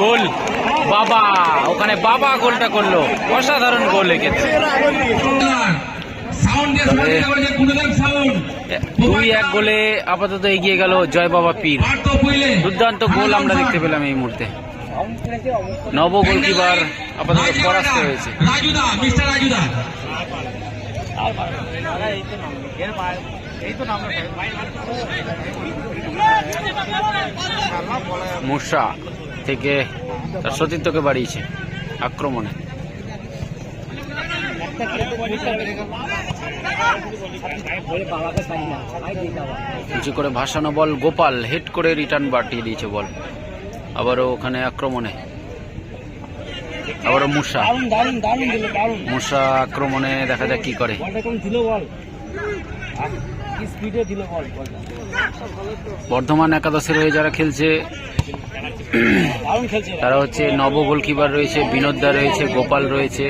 গোল। বাবা, ওখানে বাবা গোলটা করল। অসাধারণ গোল সাউন্ড দুই এক গোলে আপাতত এগিয়ে গেল জয় বাবা পীর। দুর্দান্ত গোল আমরা দেখতে পেলাম এই মুহূর্তে। নব গোলকিপার আপাতত পরাস্ত হয়েছে। মুসা থেকে তার সতীর্থকে বাড়িয়েছে আক্রমণে। কিছু করে ভাসানো বল গোপাল, হেড করে রিটার্ন বাটিয়ে দিয়েছে বল। আবারও ওখানে আক্রমণে। আবারও মুসা মুসা আক্রমণে দেখা যাক কি করে। বর্ধমান একাদশের হয়ে যারা খেলছে। তারা হচ্ছে নব গোলকিপার রয়েছে বিনোদদা রয়েছে গোপাল রয়েছে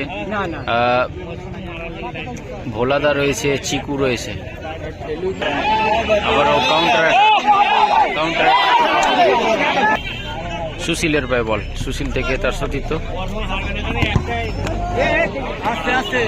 ভোলাদা রয়েছে চিকু রয়েছে। আবার কাউন্টার কাউন্টার সুশীলের পায়ে বল সুশীল থেকে তার সতীর্থ। আস্তে আস্তে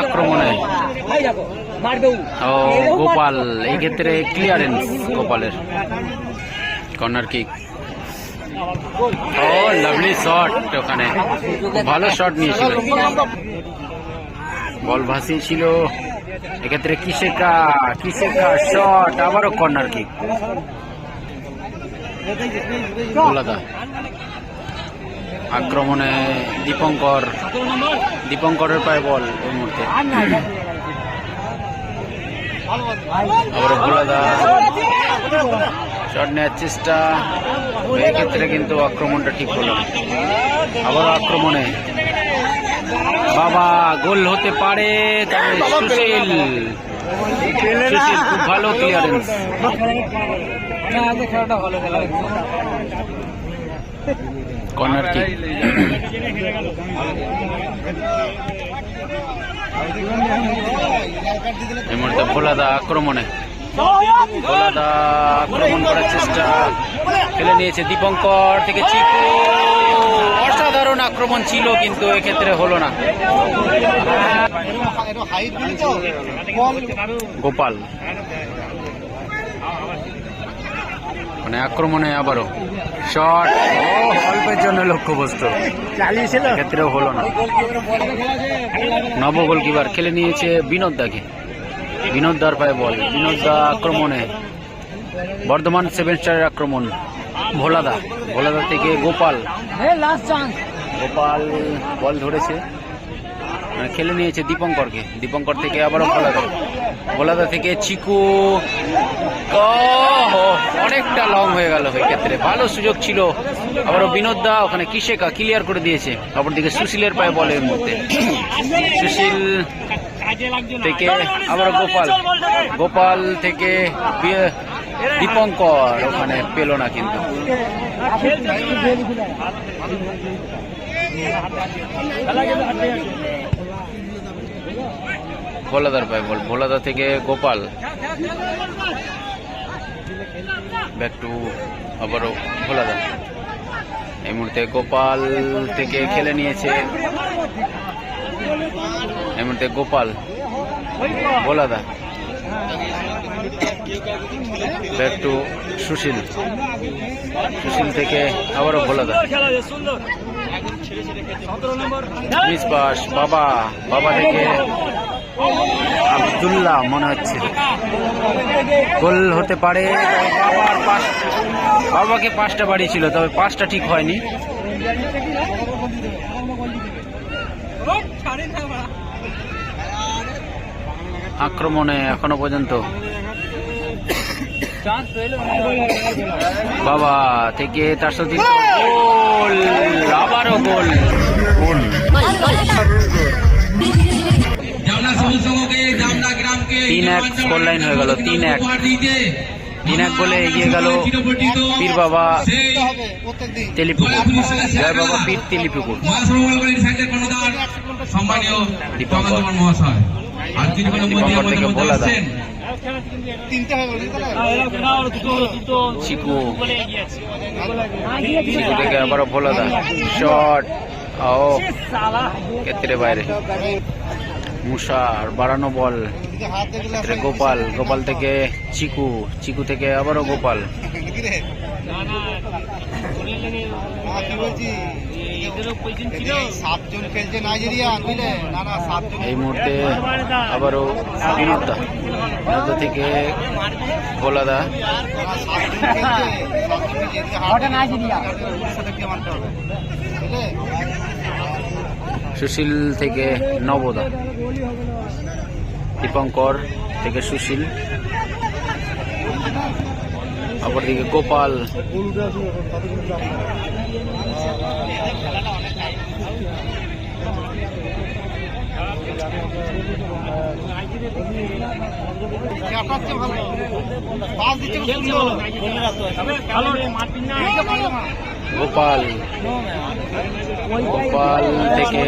আক্রমণে। ও গোপাল এই ক্ষেত্রে ক্লিয়ারেন্স গোপালের কর্নার কিক ও লাভলি শট ওখানে। ভালো শট নিয়েছিল। বল ভাসিয়েছিল এক্ষেত্রে কিসেকা কিসেকা শট আবারও কর্নার কিক আক্রমণে দীপঙ্কর, দীপঙ্করের পায়ে বল এই মুহূর্তে। আবারও গোলাদা। শট নেওয়ার চেষ্টা। এক্ষেত্রে কিন্তু আক্রমণটা ঠিক হলো না। আবারও আক্রমণে। বাবা গোল হতে পারে তবে সুশীল। সুশীল খুব ভালো ক্লিয়ারেন্স কর্নার কিক এই মুহূর্তে ভোলাদা আক্রমণে। আক্রমণ করার চেষ্টা। ফেলে নিয়েছে দীপঙ্কর থেকে চিকু। অসাধারণ আক্রমণ ছিল, কিন্তু এক্ষেত্রে হলো না। গোপাল। মানে আক্রমণে আবারও। শট। অল্পের জন্য লক্ষ্যবস্তু। ক্ষেত্রেও হলো না। নব গোলকিপার, খেলে নিয়েছে বিনোদ দাকে। বিনোদ দার পায়ে বল। বিনোদ দা আক্রমণে। বর্ধমান সেভেন স্টারের আক্রমণ। ভোলাদা ভোলাদা থেকে গোপাল। গোপাল বল ধরেছে। খেলে নিয়েছে দীপঙ্করকে। দীপঙ্কর থেকে আবারও ভোলাদা ভোলাদা থেকে চিকু। অনেকটা লং হয়ে গেল এই ক্ষেত্রে। ভালো সুযোগ ছিল। আবারও বিনোদ দা ওখানে কিসেকা ক্লিয়ার করে দিয়েছে। অপরদিকে সুশীলের পায়ে বলের মধ্যে সুশীল থেকে আবার গোপাল। গোপাল থেকে দীপঙ্কর ওখানে পেল না কিন্তু। ভোলাদার পায়ে বল ভোলাদা থেকে গোপাল। ব্যাক টু আবারও ভোলাদা। এই মুহূর্তে গোপাল থেকে খেলে নিয়েছে। মুহূর্তে গোপাল। ভোলাদা ব্যাক টু সুশীল। সুশীল থেকে আবারও ভোলাদা মিস পাস বাবা বাবা থেকে আব্দুল্লাহ মনে হচ্ছে। গোল হতে পারে বাবাকে পাঁচটা বাড়িয়েছিল, তবে পাঁচটা ঠিক হয়নি। আক্রমণে এখনও পর্যন্ত। বাবা থেকে তার সাথে আবারও গোল। তিন এক score line হয়ে গেল, তিন এক। এক গোলে এগিয়ে গেল পীর বাবা তেলিপুকুর। জয় বাবা পীর তেলিপুকুর। দীপঙ্কর। থেকে ভোলা দা। চিকু। চিকু থেকে আবারও ভোলা দা শট ও ক্ষেত্রে বাইরে। মুসা আর বাড়ানো বল। গোপাল গোপাল থেকে চিকু চিকু থেকে আবারও গোপাল। এই মুহূর্তে আবারও বিনোদা থেকে ভোলাদা সুশীল থেকে নবদা। দীপঙ্কর থেকে সুশীল। অপরদিকে গোপাল। গোপাল গোপাল থেকে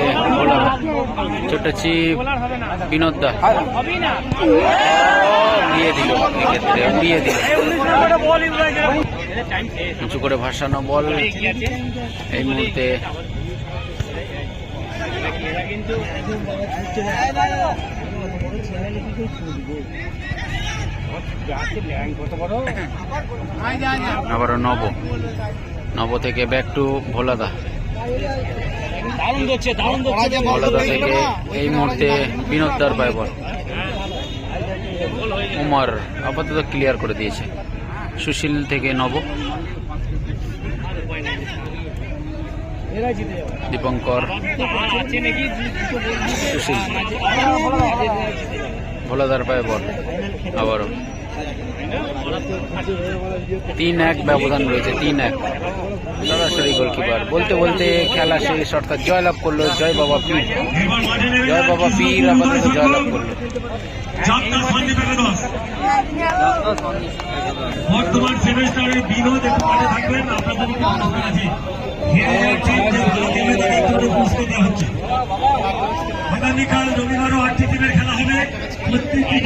ছোট চিপ বিনোদা উড়িয়ে দিল এক্ষেত্রে উড়িয়ে দিল। উঁচু করে ভাসানো বল এই মুহূর্তে। আবারও নব। নব থেকে ব্যাক টু ভোলাদা। ভোলাদা থেকে এই মুহূর্তে বিনোদার পায় বল উমর আপাতত ক্লিয়ার করে দিয়েছে। সুশীল থেকে নব। দীপঙ্কর সুশীল। ভোলাদার পায় বল আবারও। তিন এক ব্যবধান রয়েছে তিন এক। সরাসরি গোলকিপার। বলতে বলতে খেলা শেষ অর্থাৎ জয়লাভ করল জয় বাবা পীর। জয় বাবা পীর আপাতত জয়লাভ করল। বর্তমান সেমিস্টারের বিনোদ একটু মাঠে থাকবেন। আপনাদের আগামীকাল রবিবারও আটটি টিমের খেলা হবে প্রত্যেকটি